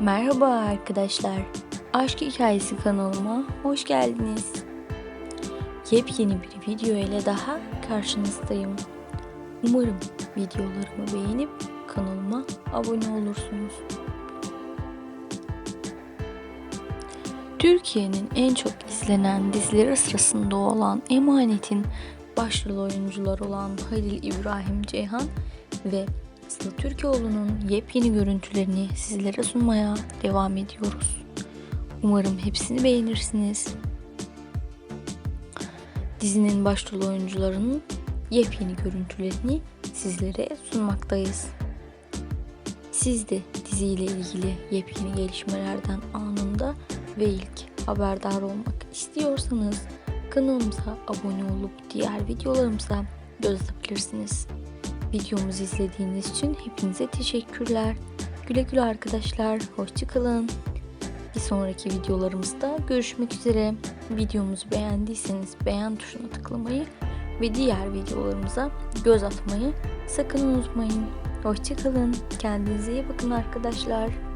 Merhaba arkadaşlar. Aşk Hikayesi kanalıma hoş geldiniz. Yepyeni bir video ile daha karşınızdayım. Umarım videolarımı beğenip kanalıma abone olursunuz. Türkiye'nin en çok izlenen dizileri sırasında olan Emanet'in başrol oyuncuları olan Halil İbrahim Ceyhan ve Sıla Türkoğlu'nun yepyeni görüntülerini sizlere sunmaya devam ediyoruz. Umarım hepsini beğenirsiniz. Dizinin başrol oyuncularının yepyeni görüntülerini sizlere sunmaktayız. Siz de diziyle ilgili yepyeni gelişmelerden anında ve ilk haberdar olmak istiyorsanız kanalımıza abone olup diğer videolarımıza göz atabilirsiniz. Videomuzu izlediğiniz için hepinize teşekkürler. Güle güle arkadaşlar. Hoşçakalın. Bir sonraki videolarımızda görüşmek üzere. Videomuzu beğendiyseniz beğen tuşuna tıklamayı ve diğer videolarımıza göz atmayı sakın unutmayın. Hoşçakalın. Kendinize iyi bakın arkadaşlar.